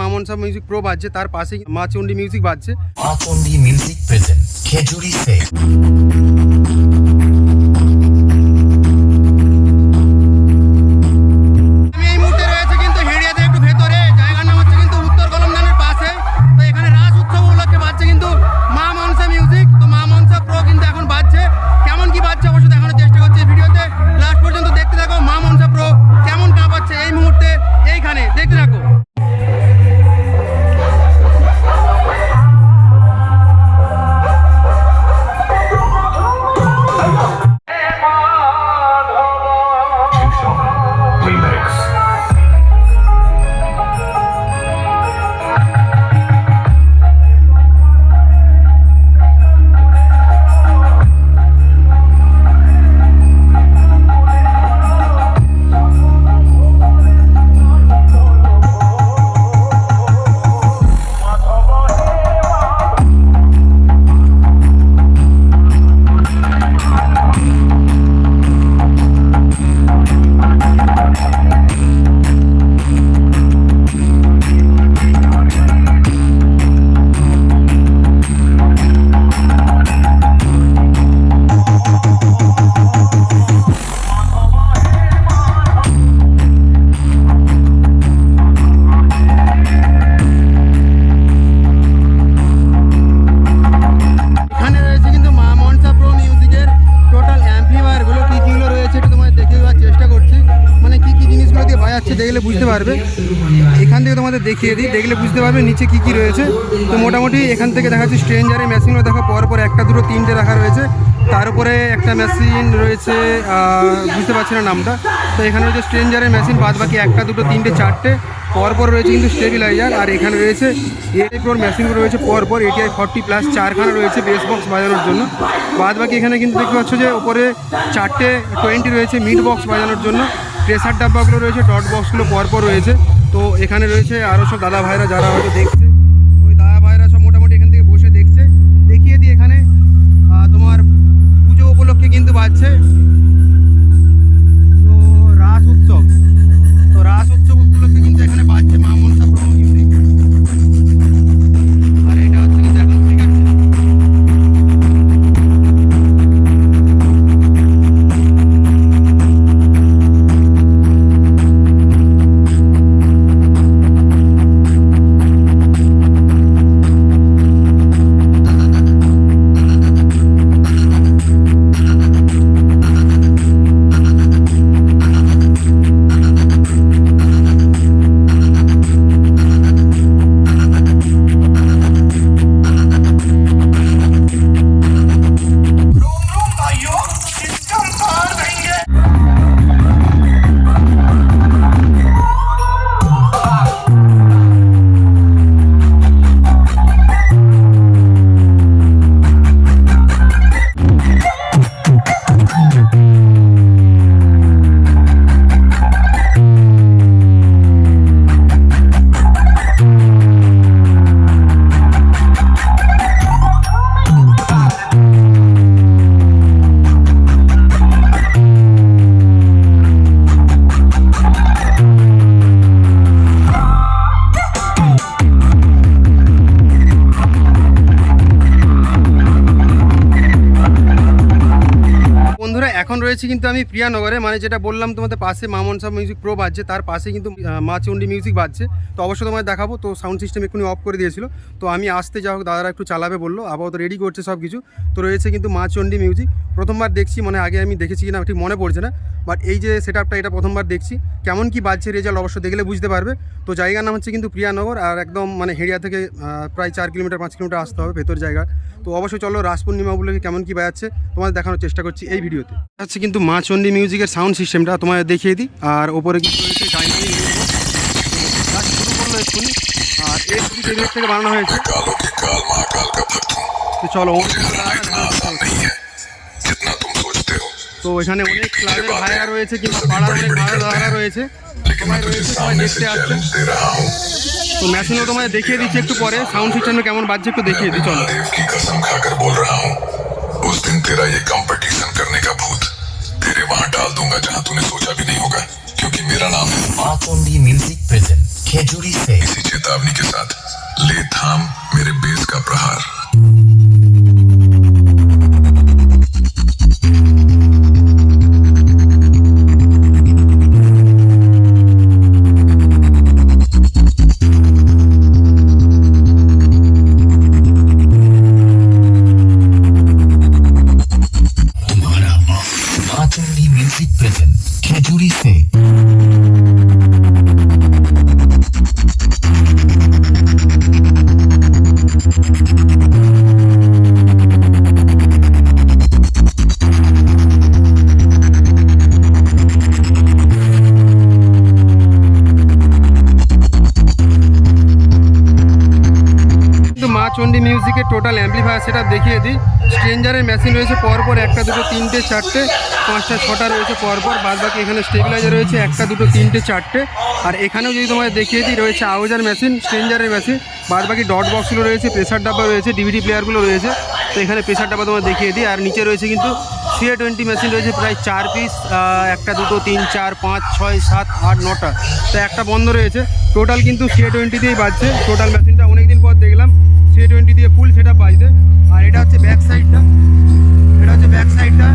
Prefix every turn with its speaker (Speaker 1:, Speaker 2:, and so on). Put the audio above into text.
Speaker 1: মামন সাহ music pro বাজছে, তার পাশেই মা চণ্ডী মিউজিক বাজছে।
Speaker 2: Achondi music present Khejuri Se
Speaker 1: পারবে। এখান থেকে তোমাদের দেখিয়ে দিই। দেখলে বুঝতে পারবে নিচে কী কী রয়েছে। তো মোটামুটি এখান থেকে দেখা যাচ্ছে স্ট্রেঞ্জারের মেশিনগুলো দেখা পর পর একটা, দুটো, তিনটে রাখা রয়েছে। তার উপরে একটা মেশিন রয়েছে বুঝতে পারছি না নামটা। তো এখানে রয়েছে স্ট্রেঞ্জারের মেশিন বাদ বাকি একটা, দুটো, তিনটে, চারটে। পরপর রয়েছে কিন্তু স্টেবিলাইজার আর এখানে রয়েছে এআই প্রোর মেশিনগুলো রয়েছে পরপর এটিআই ফর্টি প্লাস চারখানা রয়েছে বেস বক্স বাজানোর জন্য। বাদ বাকি এখানে কিন্তু দেখতে পাচ্ছ যে উপরে চারটে টোয়েন্টি রয়েছে মিড বক্স বাজানোর জন্য। প্রেসার ডাব্বাগুলো রয়েছে ডট বক্সগুলো পরপর রয়েছে। তো এখানে রয়েছে আরও সব দাদা ভাইরা যারা হয়তো দেখছে এখন রয়েছে কিন্তু আমি প্রিয়ানগরে মানে যেটা বললাম তোমাদের পাশে মামন সাহ মিউজিক প্রো বাজছে, তার পাশে কিন্তু মা চণ্ডী মিউজিক বাজছে। তো অবশ্যই তোমায় দেখাবো, তো সাউন্ড সিস্টেম এক্ষুনি অফ করে দিয়েছিল। তো আমি আসতে যা হোক, দাদারা একটু চালাবে বলল, আপাতত রেডি করছে সব কিছু। তো রয়েছে কিন্তু মা চণ্ডী মিউজিক প্রথমবার দেখছি মানে আগে আমি দেখেছি কিনা, ঠিক মনে পড়ছে না। বাট এই যে সেট আপটা এটা প্রথমবার দেখছি। কেমন কি বাজছে রেজাল্ট অবশ্য দেখলে বুঝতে পারবে। তো জায়গার নাম হচ্ছে কিন্তু প্রিয়ানগর, আর একদম মানে হেড়িয়া থেকে প্রায় চার কিলোমিটার, পাঁচ কিলোমিটার আসতে হবে ভেতর জায়গা। তো অবশ্যই চলো রাস পূর্ণিমাগুলোকে কেমন কি বাজাচ্ছে, তোমাদের দেখানোর চেষ্টা করছি এই ভিডিওতে। হচ্ছে কিন্তু মা চণ্ডী মিউজিকের সাউন্ড সিস্টেমটা তোমাদের দেখিয়ে দিই আর ওপরে কিন্তু রয়েছে ডাইনামিক কাজ শুরু করলো এক্ষুনি আর এর কিন্তু এগুলোর থেকে বানানো হয়েছে
Speaker 3: कालों के काल महाकाल का भक्त हूँ
Speaker 1: তো চলো ওর
Speaker 3: इतना आसान नहीं है जितना तुम सोचते हो
Speaker 1: তো এখানে অনেক ক্লাবের ভাইরা রয়েছে কিংবা পাড়ার অনেক ভাড়া দাদারা রয়েছে
Speaker 3: लेकिन
Speaker 1: সবাই
Speaker 3: मैं तुझे
Speaker 1: রয়েছে সবাই
Speaker 3: सामने
Speaker 1: দেখতে
Speaker 3: से
Speaker 1: আসছে
Speaker 3: चैलेंज दे रहा हूँ
Speaker 1: তো মেশিনও তোমায় দেখিয়ে দিচ্ছি একটু পরে সাউন্ড সিস্টেমটা কেমন বাজছে একটু দেখিয়ে দিই চলো
Speaker 3: देव की कसम खाकर बोल रहा हूँ उस दिन तेरा ये कंपटीशन करने का भूत तेरे वहां निकाल दूँगा जहाँ तूने सोचा भी नहीं होगा क्योंकि मेरा नाम है
Speaker 2: mark only music present Khejuri से।
Speaker 3: इसी चेतावनी के साथ ले थाम मेरे बेस का प्रहार।
Speaker 1: কিন্তু মিউজিকের টোটাল অ্যাম্পলিফায়ার সেটা দেখিয়ে দিই। স্ট্রেঞ্জারের মেশিন রয়েছে পরপর, একটা, দুটো, তিনটে, চারটে, পাঁচটা, ছটা রয়েছে পরপর বাদ বাকি এখানে স্টেবিলাইজার রয়েছে, একটা, দুটো, তিনটে, চারটে। আর এখানেও যদি তোমাদের দেখিয়ে দিই, রয়েছে আউজার মেশিন স্ট্রেঞ্জারের মেশিন বাদ বাকি ডট বক্সগুলো রয়েছে প্রেসার ডাব্বা রয়েছে ডিভিডি প্লেয়ারগুলো রয়েছে। তো এখানে প্রেসার ডাব্বা তোমার দেখিয়ে দিই, আর নিচে রয়েছে কিন্তু সিএ টোয়েন্টি মেশিন রয়েছে, প্রায় চার পিস একটা, দুটো, তিন, চার, পাঁচ, ছয়, সাত, আট, নটা। তো একটা বন্ধ রয়েছে। টোটাল কিন্তু সিএ টোয়েন্টি দিয়েই বাজছে। টোটাল মেশিনটা অনেকদিন পর দেখলাম। সিএ টোয়েন্টি দিয়ে ফুল সেটা পাইতে আর এটা হচ্ছে ব্যাক সাইডটা এটা হচ্ছে ব্যাক সাইডটা